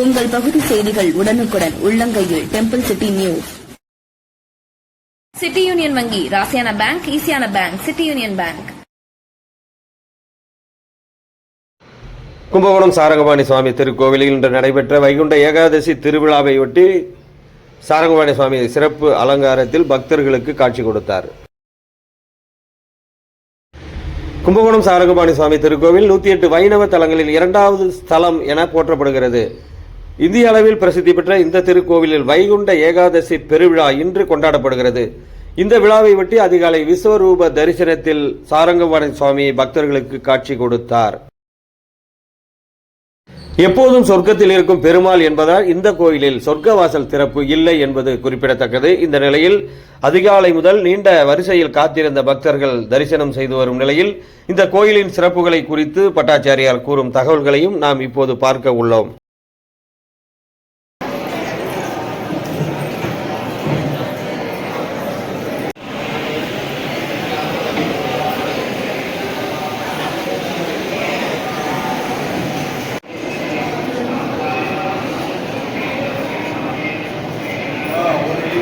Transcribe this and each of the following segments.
உங்கள் பகுதி செய்திகள் உடனுக்குடன் உள்ளங்கையில். Temple city news city union வங்கி ராசியான bank ஈசியான bank city union bank Kumbakonam Sarangapani Swami திருக்கோவிலில் இன்று நடைபெற்ற வைகுண்ட ஏகாதசி திருவிழாவையொட்டி சாரங்கபாணி சுவாமி சிறப்பு அலங்காரத்தில் பக்தர்களுக்கு காட்சி கொடுத்தார். கும்பகோணம் சாரங்கபாணி சுவாமி திருக்கோவில் நூத்தி எட்டு வைணவ தலங்களில் இரண்டாவது ஸ்தலம் என போற்றப்படுகிறது. இந்திய அளவில் பிரசித்தி பெற்ற இந்த திருக்கோவிலில் வைகுண்ட ஏகாதசி பெருவிழா இன்று கொண்டாடப்படுகிறது. இந்த விழாவை ஒட்டி அதிகாலை விஸ்வரூப தரிசனத்தில் சாரங்கவாணி சுவாமி பக்தர்களுக்கு காட்சி கொடுத்தார். எப்போதும் சொர்க்கத்தில் இருக்கும் பெருமாள் என்பதால் இந்த கோயிலில் சொர்க்கவாசல் திறப்பு இல்லை என்பது குறிப்பிடத்தக்கது. இந்த நிலையில் அதிகாலை முதல் நீண்ட வரிசையில் காத்திருந்த பக்தர்கள் தரிசனம் செய்து வரும் நிலையில் இந்த கோயிலின் சிறப்புகளை குறித்து பட்டாச்சாரியார் கூறும் தகவல்களையும் நாம் இப்போது பார்க்க உள்ளோம்.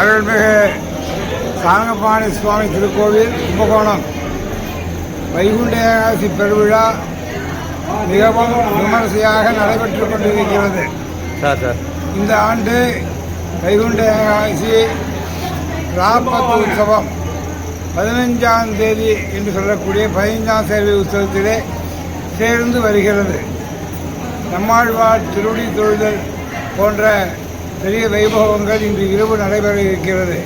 அருள்மிகு சாரங்கபாணி சுவாமி திருக்கோவில் கும்பகோணம். வைகுண்ட ஏகாதசி பெருவிழா மிகவும் விமரிசையாக நடைபெற்றுக் கொண்டிருக்கிறது. இந்த ஆண்டு வைகுண்ட ஏகாதசி ராப்பத்து உற்சவம் பதினஞ்சாம் தேதி என்று சொல்லக்கூடிய பதினைஞ்சாம் சேவை உற்சவத்திலே சேர்ந்து வருகிறது. நம்மாழ்வார் திருடி தொழுதல் போன்ற பெரிய வைபவங்கள் இன்று இரவு நடைபெற இருக்கிறது.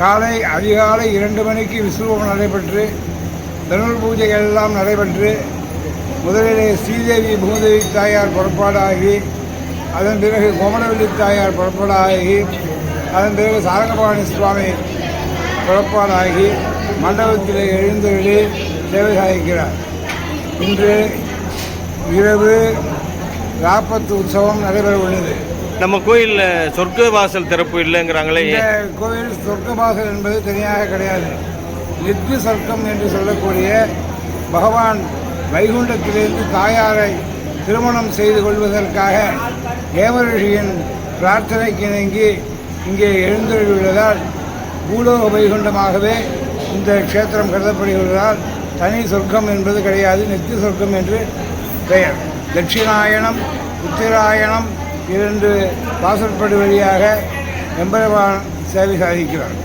காலை அதிகாலை இரண்டு மணிக்கு விஸ்வம் நடைபெற்று தனுர் பூஜைகள் எல்லாம் நடைபெற்று முதலிலே ஸ்ரீதேவி பூதேவி தாயார் புறப்பாடாகி அதன் பிறகு கோமலவல்லி தாயார் புறப்பாடாகி அதன் பிறகு சாரங்கபாணி சுவாமி புறப்பாடாகி மண்டபத்தில் எழுந்தருளி சேவை சாதிக்கிறார் இன்று இரவு ராப்பத்து உற்சவம் நடைபெற உள்ளது. நம்ம கோயிலில் சொர்க்க வாசல் திறப்பு இல்லைங்கிறாங்களே. இந்த கோயில் சொர்க்கவாசல் என்பது தனியாக கிடையாது. நித்து சொர்க்கம் என்று சொல்லக்கூடிய பகவான் வைகுண்டத்திலிருந்து தாயாரை திருமணம் செய்து கொள்வதற்காக ஏவரிஷியின் பிரார்த்தனைக்கு இணங்கி இங்கே எழுந்துள்ளதால் பூலோக வைகுண்டமாகவே இந்த க்ஷேத்திரம் கருதப்படுகிறதால் தனி சொர்க்கம் என்பது கிடையாது. நித்திய சொர்க்கம் என்று பெயர். தட்சிணாயணம் உத்திராயணம் இரண்டு வாசற்படி வழியாக எம்பரவான் சேவை சாதிக்கிறார்.